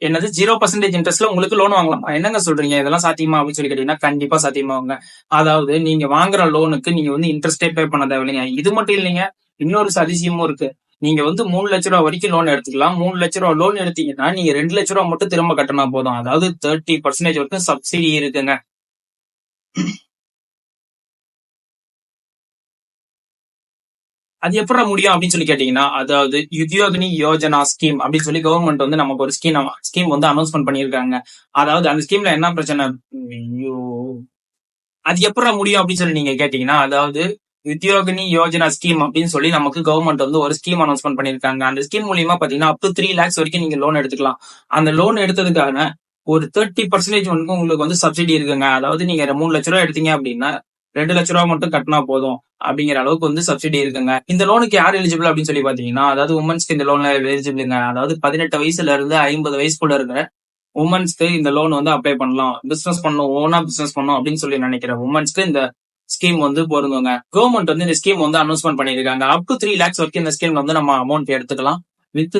என்னது zero percentage இன்ட்ரெஸ்ட்ல உங்களுக்கு loan வாங்கலாம். என்னங்க சொல்றீங்க? இதெல்லாம் சாத்தியமா அப்படின்னு சொல்லி கேட்டீங்கன்னா கண்டிப்பா சாத்தியமாகுங்க. அதாவது நீங்க வாங்குற லோனுக்கு நீங்க வந்து இன்ட்ரெஸ்டே பே பண்ண தேவையில்லைங்க. இது மட்டும் இல்லைங்க. இன்னொரு சதிசியமும் இருக்கு. நீங்க வந்து மூணு லட்ச ரூபா வரைக்கும் லோன் எடுத்துக்கலாம். மூணு லட்ச ரூபா லோன் எடுத்தீங்கன்னா நீங்க ரெண்டு லட்ச ரூபா மட்டும் திரும்ப கட்டினா போதும். அதாவது தேர்ட்டி பர்சன்டேஜ் வரைக்கும் சப்சிடி இருக்குங்க. அது எப்படி முடியும் அப்படின்னு சொல்லி கேட்டீங்கன்னா அதாவது யுத்யோகினி யோஜனா ஸ்கீம் அப்படின்னு சொல்லி கவர்மெண்ட் வந்து நமக்கு ஒரு ஸ்கீம் ஸ்கீம் வந்து அனௌன்ஸ்மெண்ட் பண்ணியிருக்காங்க. அதாவது அந்த ஸ்கீம்ல என்ன பிரச்சனை? ஐயோ. அது எப்படி முடியும் அப்படின்னு சொல்லி நீங்க கேட்டீங்கன்னா அதாவது உத்தியோகினி யோஜனா ஸ்கீம் அப்படின்னு சொல்லி நமக்கு கவர்மெண்ட் வந்து ஒரு ஸ்கீம் அனௌன்ஸ்மெண்ட் பண்ணிருக்காங்க அந்த ஸ்கீம் மூலியமா பாத்தீங்கன்னா அப் டு த்ரீ லேக்ஸ் வரைக்கும் நீங்க லோன் எடுத்துக்கலாம். அந்த லோன் எடுத்ததுக்கான ஒரு தேர்ட்டி பர்சன்டேஜ் வந்து உங்களுக்கு வந்து சப்சிடி இருக்குங்க. அதாவது நீங்க மூணு லட்ச ரூபா எடுத்தீங்க அப்படின்னா ரெண்டு லட்ச ரூபா மட்டும் கட்டினா போதும் அப்படிங்கிற அளவுக்கு வந்து சப்சிடி இருக்குங்க. இந்த லோனுக்கு யார் எலிஜிபிள் அப்படின்னு சொல்லி பாத்தீங்கன்னா அதாவது உமன்ஸ்க்கு இந்த லோன்ல எலிஜிபிள்ங்க அதாவது பதினெட்டு வயசுல இருந்து ஐம்பது வயசுக்குள்ள இருக்கிற உமன்ஸ்க்கு இந்த லோன் வந்து அப்ளை பண்ணலாம். பிசினஸ் பண்ணும் ஓனா பிசினஸ் பண்ணும் அப்படின்னு சொல்லி நினைக்கிற உமன்ஸ்க்கு இந்த ஸ்கீம் வந்து பொருந்துங்க. கவர்மெண்ட் வந்து இந்த ஸ்கீம் வந்து அனௌன்ஸ்மெண்ட் பண்ணிருக்காங்க அப் டு த்ரீ லேக்ஸ் வரைக்கும் இந்த ஸ்கீம் வந்து நம்ம அமௌண்ட் எடுத்துக்கலாம். வித்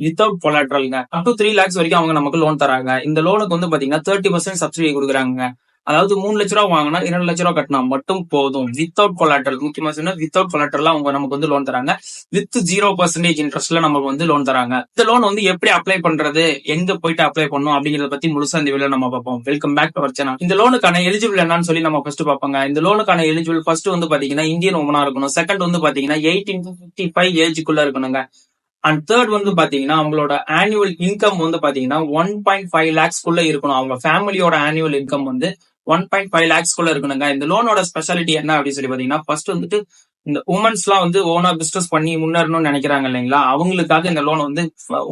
வித்தவுட் பொலாட்ரல்ங்க அப் டு த்ரீ லேக்ஸ் வரைக்கும் அவங்க நமக்கு லோன் தராங்க. இந்த லோனுக்கு வந்து பாத்தீங்கன்னா தேர்ட்டி பர்சன்ட் சப்சிடி கொடுக்குறாங்க அதாவது மூணு லட்ச ரூபா வாங்கினா இரண்டு லட்ச ரூபா கட்டினா மட்டும் போதும். வித்தவுட் கொலாட்டல் முக்கியமா சொன்னா வித்தவுட் கொலாட்டல் அவங்க நமக்கு வந்து லோன் தராங்க. வித் ஜீரோ பர்சன்டேஜ் இன்ட்ரெஸ்ட்ல நமக்கு வந்து லோன் தராங்க. இந்த லோன் வந்து எப்படி அப்ளை பண்றது? எங்க போயிட்டு அப்ளை பண்ணும் அப்படிங்கறத பத்தி முழுசா இந்த வீடியோ நம்ம பார்ப்போம். Welcome back to our channel இந்த லோனுக்கான எலிஜிபிள் என்னன்னு சொல்லி நம்ம ஃபர்ஸ்ட் பார்ப்பாங்க. இந்த லோனுக்கான எலிஜிபிள் ஃபர்ஸ்ட் வந்து பாத்தீங்கன்னா இந்தியன் உமனா இருக்கணும். செகண்ட் வந்து பாத்தீங்கன்னா எயிட்டீன் பிப்டி ஃபைவ் ஏஜுக்குள்ள இருக்கணுங்க. அண்ட் தேர்ட் வந்து பாத்தீங்கன்னா அவங்களோட ஆனுவல் இன்கம் வந்து பாத்தீங்கன்னா ஒன் பாயிண்ட் ஃபைவ் லேக்ஸ்க்குள்ள இருக்கணும். அவங்க ஃபேமிலியோட ஆனுவல் இன்கம் வந்து ஒன் பாயிண்ட் ஃபைவ் லேக்ஸ்க்குள்ள இருக்கணுங்க. இந்த லோனோட ஸ்பெஷாலிட்டி என்ன அப்படின்னு சொல்லி பாத்தீங்கன்னா ஃபர்ஸ்ட் வந்துட்டு இந்த உமன்ஸ் எல்லாம் வந்து ஓனா பிசினஸ் பண்ணி முன்னேறணும்னு நினைக்கிறாங்க இல்லைங்களா? அவங்களுக்காக இந்த லோன் வந்து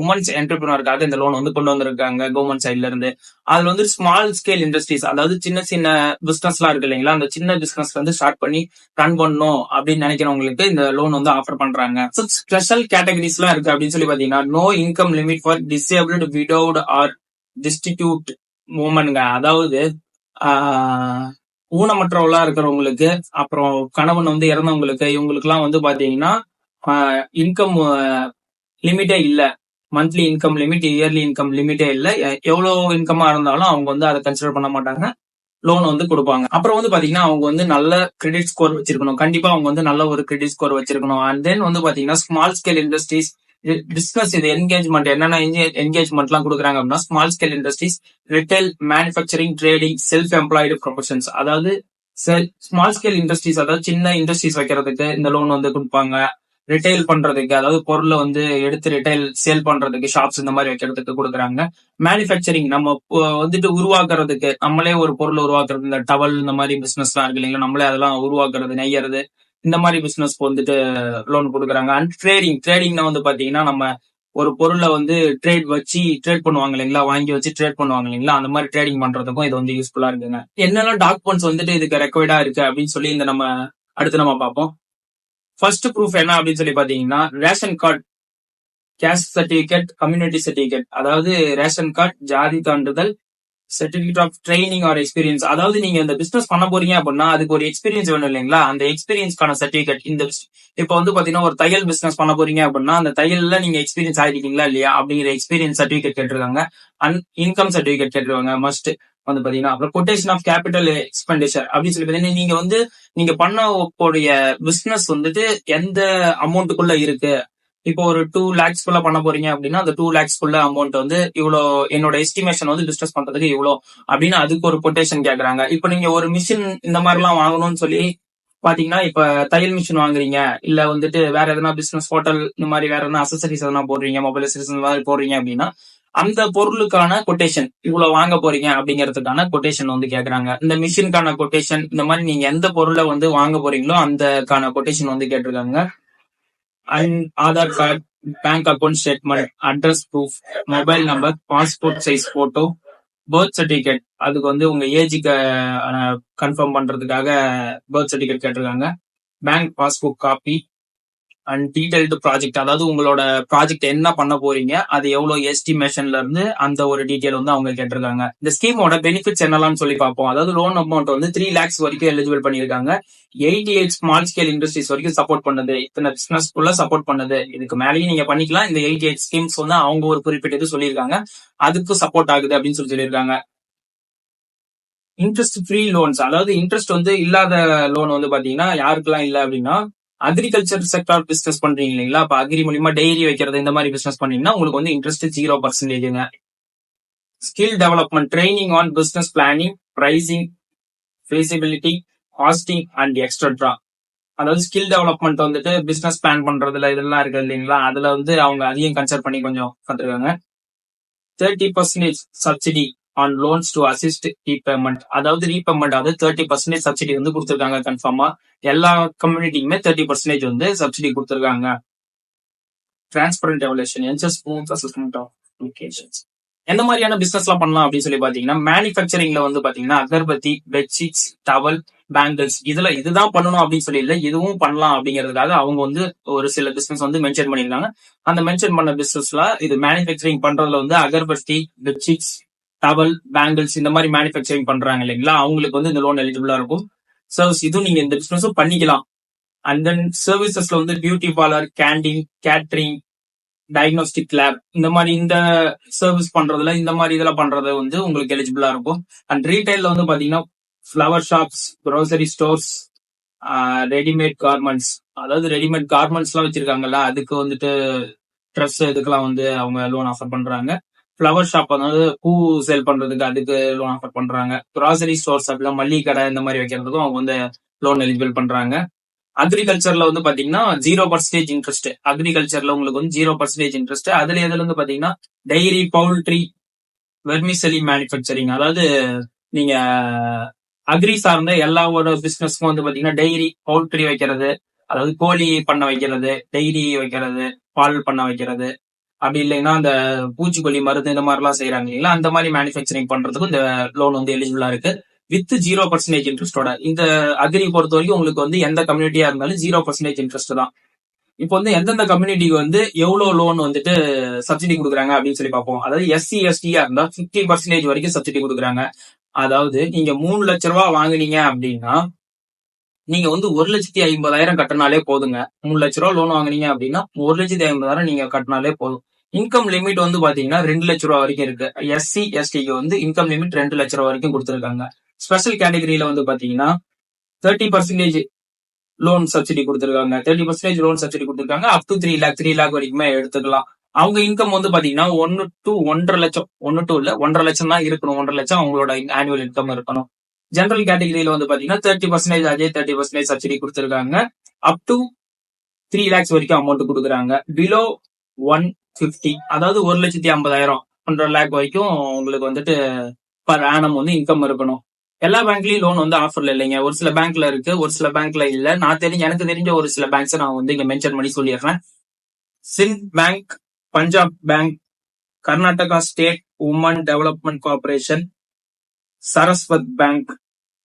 உமன்ஸ் என்டர்பிரினருக்காக இந்த லோன் வந்து கொண்டு வந்திருக்காங்க கவர்மெண்ட் சைட்ல இருந்து. அதுல வந்து ஸ்மால் ஸ்கேல் இண்டஸ்ட்ரீஸ் அதாவது சின்ன சின்ன பிசினஸ் எல்லாம் இருக்கு இல்லைங்களா? அந்த சின்ன பிசினஸ் வந்து ஸ்டார்ட் பண்ணி ரன் பண்ணணும் அப்படின்னு நினைக்கிறவங்களுக்கு இந்த லோன் வந்து ஆஃபர் பண்றாங்க. ஸ்பெஷல் கேட்டகரிஸ் எல்லாம் இருக்கு அப்படின்னு சொல்லி பாத்தீங்கன்னா no income limit for disabled widow or destitute மூமெண்ட்ங்க அதாவது ஊனமற்றவளா இருக்கிறவங்களுக்கு அப்புறம் கணவன் வந்து இறந்தவங்களுக்கு இவங்களுக்கு எல்லாம் வந்து பாத்தீங்கன்னா இன்கம் லிமிட்டே இல்லை. Monthly income limit yearly income லிமிட்டே இல்லை. எவ்வளோ இன்கமா இருந்தாலும் அவங்க வந்து அதை கன்சிடர் பண்ண மாட்டாங்க. லோன் வந்து கொடுப்பாங்க. அப்புறம் வந்து பாத்தீங்கன்னா அவங்க வந்து நல்ல கிரெடிட் ஸ்கோர் வச்சிருக்கணும். கண்டிப்பா அவங்க வந்து நல்ல ஒரு கிரெடிட் ஸ்கோர் வச்சிருக்கணும். அண்ட் தென் வந்து பாத்தீங்கன்னா ஸ்மால் ஸ்கேல் இண்டஸ்ட்ரீஸ் டிஸ்கஸ் இது என்கேஜ்மெண்ட் என்னென்ன என்கேஜ்மெண்ட் எல்லாம் கொடுக்குறாங்க அப்படின்னா small scale industries retail manufacturing trading self employed professions அதாவது ஸ்மால் ஸ்கேல் இண்டஸ்ட்ரீஸ் அதாவது சின்ன இண்டஸ்ட்ரீஸ் வைக்கிறதுக்கு இந்த லோன் வந்து கொடுப்பாங்க. ரிட்டைல் பண்றதுக்கு அதாவது பொருளை வந்து எடுத்து ரிட்டைல் சேல் பண்றதுக்கு ஷாப்ஸ் இந்த மாதிரி வைக்கிறதுக்கு கொடுக்குறாங்க. மேனுஃபேக்சரிங் நம்ம வந்துட்டு உருவாக்குறதுக்கு நம்மளே ஒரு பொருள் உருவாக்குறது இந்த டவல் இந்த மாதிரி பிசினஸ் எல்லாம் இருக்கு இல்லைங்களா நம்மளே அதெல்லாம் உருவாக்குறது நெய்யறது இந்த மாதிரி பிசினஸ்க்கு வந்துட்டு லோன் கொடுக்குறாங்க. அண்ட் ட்ரேடிங் ட்ரேடிங்னா வந்து பாத்தீங்கன்னா நம்ம ஒரு பொருளை வந்து ட்ரேட் வச்சு ட்ரேட் பண்ணுவாங்க இல்லைங்களா? வாங்கி வச்சு ட்ரேட் பண்ணுவாங்க இல்லைங்களா? அந்த மாதிரி ட்ரேடிங் பண்றதுக்கும் இது வந்து யூஸ்ஃபுல்லா இருக்குங்க. என்னெல்லாம் டாக்குமெண்ட்ஸ் வந்துட்டு இதுக்கு ரெக்கவர்டா இருக்கு அப்படின்னு சொல்லி இந்த நம்ம அடுத்து நம்ம பார்ப்போம். ஃபர்ஸ்ட் ப்ரூஃப் என்ன அப்படின்னு சொல்லி பாத்தீங்கன்னா ration card caste certificate community certificate அதாவது ரேஷன் கார்டு ஜாதி தாண்டுதல் certificate of training or experience அதாவது நீங்க இந்த பிசினஸ் பண்ண போறீங்க அப்படின்னா அதுக்கு ஒரு எக்ஸ்பீரியன்ஸ் வேணும் இல்லைங்களா? அந்த எக்ஸ்பீரியன்ஸ்க்கான சர்டிபிகேட் இந்த இப்போ வந்து பாத்தீங்கன்னா ஒரு தையல் பிசினஸ் பண்ண போறீங்க அப்படின்னா அந்த தையல்ல நீங்க எக்ஸ்பீரியன்ஸ் ஆயிருக்கீங்களா இல்லையா? அப்படிங்கிற எக்ஸ்பீரியன்ஸ் சர்டிபிகேட் கேட்டிருக்காங்க. அண்ட் இன்கம் சர்டிபிகேட் கேட்டிருக்காங்க. மஸ்ட் வந்து பாத்தீங்கன்னா அப்புறம் கொட்டேஷன் ஆஃப் கேபிட்டல் எக்ஸ்பெண்டிச்சர் அப்படின்னு சொல்லி பாத்தீங்கன்னா நீங்க வந்து நீங்க பண்ண போடைய பிசினஸ் வந்துட்டு எந்த அமௌண்ட்டுக்குள்ள இருக்கு? இப்போ ஒரு டூ லேக்ஸ் குள்ள பண்ண போறீங்க அப்படின்னா அந்த டூ லேக்ஸ் குள்ள அமௌண்ட் வந்து இவ்வளோ என்னோட எஸ்டிமேஷன் வந்து டிஸ்கஸ் பண்றதுக்கு இவ்வளோ அப்படின்னு அதுக்கு ஒரு கொட்டேஷன் கேக்குறாங்க. இப்போ நீங்க ஒரு மிஷின் இந்த மாதிரி எல்லாம் வாங்கணும்னு சொல்லி பாத்தீங்கன்னா இப்ப தையல் மிஷின் வாங்குறீங்க இல்ல வந்துட்டு வேற எதனா பிசினஸ் ஹோட்டல் இந்த மாதிரி வேற எதனா அசசரிஸ் எதனா போடுறீங்க மொபைல் அசசரிஸ் இந்த மாதிரி போடுறீங்க அப்படின்னா அந்த பொருளுக்கான கொட்டேஷன் இவ்வளவு வாங்க போறீங்க அப்படிங்கறதுக்கான கொட்டேஷன் வந்து கேக்குறாங்க. இந்த மிஷினுக்கான கொட்டேஷன் இந்த மாதிரி நீங்க எந்த பொருளை வந்து வாங்க போறீங்களோ அந்தக்கான கொட்டேஷன் வந்து கேட்டிருக்காங்க. And Aadhaar card bank account statement address proof mobile number passport size photo birth certificate அதுக்கு வந்து உங்க ஏஜுக்கு கன்ஃபார்ம் பண்றதுக்காக பர்த் சர்டிபிகேட் கேட்டிருக்காங்க. Bank passbook copy and detailed project அதாவது உங்களோட ப்ராஜெக்ட் என்ன பண்ண போறீங்க அது எவ்வளவு எஸ்டிமேஷன்ல இருந்து அந்த ஒரு டீடைல் வந்து அவங்க கேட்டிருக்காங்க. இந்த ஸ்கீமோட பெனிஃபிட்ஸ் என்னலாம் சொல்லி பார்ப்போம். அதாவது லோன் அமௌண்ட் வந்து த்ரீ லேக்ஸ் வரைக்கும் எலிஜிபிள் பண்ணியிருக்காங்க. Eighty eight small scale industries வரைக்கும் சப்போர்ட் பண்ணுது. இத்தனை பிசினஸ் குள்ள சப்போர்ட் பண்ணுது. இதுக்கு மேலேயும் நீங்க பண்ணிக்கலாம். இந்த எயிட்டி எயிட் ஸ்கீம்ஸ் வந்து அவங்க ஒரு குறிப்பிட்டது சொல்லியிருக்காங்க. அதுக்கு சப்போர்ட் ஆகுது அப்படின்னு சொல்லி சொல்லியிருக்காங்க. இன்ட்ரெஸ்ட் ஃப்ரீ லோன்ஸ் அதாவது இன்ட்ரெஸ்ட் வந்து இல்லாத லோன் வந்து பாத்தீங்கன்னா யாருக்கெல்லாம் இல்லை அப்படின்னா அக்ரிகல்ச்சர் செக்டார் பிசினஸ் பண்றீங்க இல்லைங்களா? அப்ப அக்ரி மூலியமா டெய்ரி வைக்கிறது இந்த மாதிரி பிசினஸ் பண்ணீங்கன்னா உங்களுக்கு வந்து interest zero பர்சன்டேஜுங்க skill development training on business planning pricing feasibility costing and extra அதாவது ஸ்கில் டெவலப்மெண்ட் வந்துட்டு பிசினஸ் பிளான் பண்றதுல இதெல்லாம் இருக்கு இல்லைங்களா? அதுல வந்து அவங்க அதையும் கன்சல்ட் பண்ணி கொஞ்சம் கத்துருக்காங்க thirty percentage subsidy on loans to assist repayment அதாவது ரீபேமெண்ட் அதாவது தேர்ட்டி பர்சன்டேஜ் சப்சிடி வந்து கொடுத்துருக்காங்க கன்ஃபார்மா எல்லா கம்யூனிட்டிக்குமே தேர்ட்டி பர்சன்டேஜ் வந்து சப்சிடி கொடுத்துருக்காங்க. டிரான்ஸ்பரண்ட் எவலேஷன் என்ஜஸ் அசஸ்மெண்ட் ஆஃப் அப்ளிகேஷன்ஸ் எந்த மாதிரியான பிசினஸ் எல்லாம் பண்ணலாம் அப்படின்னு சொல்லி பாத்தீங்கன்னா மேனுபேக்சரிங்ல வந்து பாத்தீங்கன்னா அகர்பத்தி பெட்ஷீட்ஸ் டவல் பேங்கிள்ஸ் இதுல இதுதான் பண்ணணும் அப்படின்னு சொல்லி இல்ல இதுவும் பண்ணலாம் அப்படிங்கிறதுக்காக அவங்க வந்து ஒரு சில பிசினஸ் வந்து மென்ஷன் பண்ணியிருந்தாங்க அந்த மென்ஷன் பண்ண பிசினஸ்ல இது மேனுஃபேக்சரிங் பண்றதுல வந்து அகர்பத்தி பெட்ஷீட்ஸ் டவல் பேங்கிள்ஸ் இந்த மாதிரி மேனுஃபேக்சரிங் பண்றாங்க இல்லைங்களா? அவங்களுக்கு வந்து இந்த லோன் எலிஜிபிளா இருக்கும். சர்வீஸ் இதுவும் நீங்க இந்த பிசினஸும் பண்ணிக்கலாம். அண்ட் தென் சர்வீசஸ்ல வந்து beauty parlour canteen catering diagnostic lab இந்த மாதிரி இந்த சர்வீஸ் பண்றதுல இந்த மாதிரி இதெல்லாம் பண்றது வந்து உங்களுக்கு எலிஜிபிளா இருக்கும். அண்ட் ரீட்டைல்ல வந்து பாத்தீங்கன்னா flower shops grocery stores readymade garments அதாவது ரெடிமேட் கார்மெண்ட்ஸ் எல்லாம் வச்சிருக்காங்கல்ல அதுக்கு வந்துட்டு ட்ரெஸ் இதுக்கெல்லாம் வந்து அவங்க லோன் ஆஃபர் பண்றாங்க. ஃப்ளவர் ஷாப் அதாவது பூ சேல் பண்றதுக்கு அதுக்கு லோன் ஆஃபர் பண்றாங்க. கிராசரி ஸ்டோர்ஸ் அப்படிலாம் மல்லிகை கடை இந்த மாதிரி வைக்கிறதுக்கும் அவங்க வந்து லோன் எலிஜிபிள் பண்றாங்க. அக்ரிகல்ச்சர்ல வந்து பாத்தீங்கன்னா ஜீரோ பர்சன்டேஜ் இன்ட்ரெஸ்ட் அக்ரிகல்ச்சர்ல உங்களுக்கு வந்து ஜீரோ பர்சன்டேஜ் இன்ட்ரெஸ்ட் அதுல எதுல இருந்து பாத்தீங்கன்னா டைரி பவுல்ட்ரி வெர்மிசலி மேனுஃபேக்சரிங் அதாவது நீங்க அக்ரி சார்ந்த எல்லா ஒரு பிசினஸ்க்கும் வந்து பாத்தீங்கன்னா டைரி பவுல்ட்ரி வைக்கிறது. அதாவது கோழி பண்ண வைக்கிறது டைரி வைக்கிறது பால் பண்ண வைக்கிறது. அப்படி இல்லைன்னா அந்த பூச்சிக்கொல்லி மருந்து இந்த மாதிரி எல்லாம் செய்யறாங்க இல்லைங்களா? அந்த மாதிரி மேனுஃபேக்சரிங் பண்றதுக்கும் இந்த லோன் வந்து எலிஜிபிளா இருக்கு. வித் ஜீரோ பர்சன்டேஜ் இன்ட்ரெஸ்டோட இந்த அக்ரி பொறுத்த வரைக்கும் உங்களுக்கு வந்து எந்த கம்யூனிட்டியா இருந்தாலும் ஜீரோ பர்சன்டேஜ் இன்ட்ரெஸ்ட் தான். இப்போ வந்து எந்தெந்த கம்யூனிட்டிக்கு வந்து எவ்வளவு லோன் வந்துட்டு சப்சிடி கொடுக்குறாங்க அப்படின்னு சொல்லி பார்ப்போம். அதாவது எஸ்சி எஸ்டியா இருந்தா பிப்டி பர்சன்டேஜ் வரைக்கும் சப்சிடி கொடுக்குறாங்க. அதாவது நீங்க மூணு லட்ச ரூபா வாங்குனீங்க அப்படின்னா நீங்க வந்து ஒரு லட்சத்தி ஐம்பதாயிரம் கட்டினாலே போதுங்க. மூணு லட்ச ரூபா லோன் வாங்குனீங்க அப்படின்னா ஒரு லட்சத்தி ஐம்பதாயிரம் நீங்க கட்டினாலே போதும். இன்கம் லிமிட் வந்து பாத்தீங்கன்னா ரெண்டு லட்ச ரூபா வரைக்கும் இருக்கு. எஸ்சி எஸ்டிக்கு வந்து இன்கம் லிமிட் ரெண்டு லட்ச ரூபா வரைக்கும் கொடுத்துருக்காங்க. ஸ்பெஷல் கேட்டகரியில வந்து பாத்தீங்கன்னா தேர்ட்டி பர்சன்டேஜ் லோன் சப்சிடி கொடுத்துருக்காங்க. தேர்ட்டி பர்சன்டேஜ் லோன் சப்சிடி கொடுத்துருக்காங்க. Up to three lakh three lakh வரைக்குமே எடுத்துக்கலாம். அவங்க இன்கம் வந்து பாத்தீங்கன்னா ஒன்னு டு ஒன்றரை லட்சம். ஒன்னு டு இல்ல ஒன்றரை லட்சம் தான் இருக்கணும். ஒன்றரை லட்சம் அவங்களோட ஆனுவல் இன்கம் இருக்கணும். ஜென்ரல் கேட்டகரியில வந்து பாத்தீங்கன்னா தேர்ட்டி பர்சன்டேஜ் அதே தேர்ட்டி பர்சன்டேஜ் சப்சிடி கொடுத்துருக்காங்க. அப் டு த்ரீ லேக்ஸ் வரைக்கும் அமௌண்ட் கொடுக்குறாங்க. பிலோ ஒன் பிப்டி அதாவது ஒரு லட்சத்தி ஐம்பதாயிரம் ஒன்றரை லேக் வரைக்கும் உங்களுக்கு வந்துட்டு பர் ஆனம் வந்து இன்கம் இருக்கணும். எல்லா பேங்க்லயும் லோன் வந்து ஆஃபர்ல இல்லைங்க. ஒரு சில பேங்க்ல இருக்கு ஒரு சில பேங்க்ல இல்ல. நான் தெரிஞ்ச எனக்கு தெரிஞ்ச ஒரு சில பேங்க்ஸ் நான் வந்து இங்க மென்ஷன் பண்ணி சொல்லிடுறேன். Sindh bank Punjab bank Karnataka state women development corporation Saraswat bank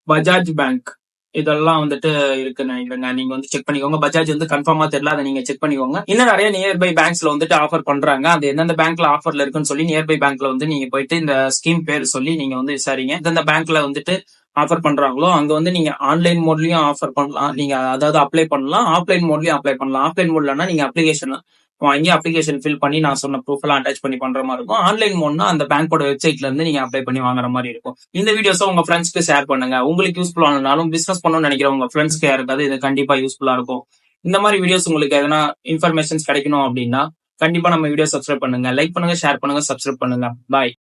Bajaj bank. இதெல்லாம் வந்துட்டு இருக்கு. நினைக்கிறேங்க நீங்க வந்து செக் பண்ணிக்கோங்க. பஜாஜ் வந்து கன்ஃபார்மா தெரியல. அதை நீங்க செக் பண்ணிக்கோங்க. இன்னும் நிறைய நியர்பை பேங்க்ஸ்ல வந்துட்டு ஆஃபர் பண்றாங்க. அது எந்தெந்த பேங்க்ல ஆஃபர்ல இருக்குன்னு சொல்லி நியர்பை பேங்க்ல வந்து நீங்க போயிட்டு இந்த ஸ்கீம் பேர் சொல்லி நீங்க வந்து விசாரிங்க. எந்தெந்த பேங்க்ல வந்துட்டு ஆஃபர் பண்றாங்களோ அங்க வந்து நீங்க ஆன்லைன் மோட்லயும் ஆஃபர் பண்ணலாம். நீங்க அதாவது அப்ளை பண்ணலாம். ஆஃப்லைன் மோட்லயும் அப்ளை பண்ணலாம். ஆஃப்லைன் மோட்லன்னா நீங்க அப்ளிகேஷன் வாங்கி அப்ளிகேஷன் ஃபில் பண்ணி நான் சொன்ன ப்ரூஃப் எல்லாம் அட்டாச் பண்ணி பண்ற மாதிரி இருக்கும். ஆன்லைன் மோட்னா அந்த பேங்கோட வெப்சைட்ல இருந்து நீங்க அப்ளை பண்ணி வாங்குற மாதிரி இருக்கும். இந்த வீடியோஸ் உங்க ஃப்ரெண்ட்ஸ்க்கு ஷேர் பண்ணுங்க. உங்களுக்கு யூஸ்ஃபுல் ஆனாலும் பிசினஸ் பண்ணணும்னு நினைக்கிற உங்க ஃப்ரெண்ட்ஸ்க்கு யாருக்காவது இது கண்டிப்பா யூஸ்ஃபுல்லா இருக்கும். இந்த மாதிரி வீடியோஸ் உங்களுக்கு எதனா இன்ஃபர்மேஷன்ஸ் கிடைக்கணும் அப்படின்னா கண்டிப்பா நம்ம வீடியோ சப்ஸ்கிரைப் பண்ணுங்க. லைக் பண்ணுங்க ஷேர் பண்ணுங்க சப்ஸ்கிரைப் பண்ணுங்க. பாய்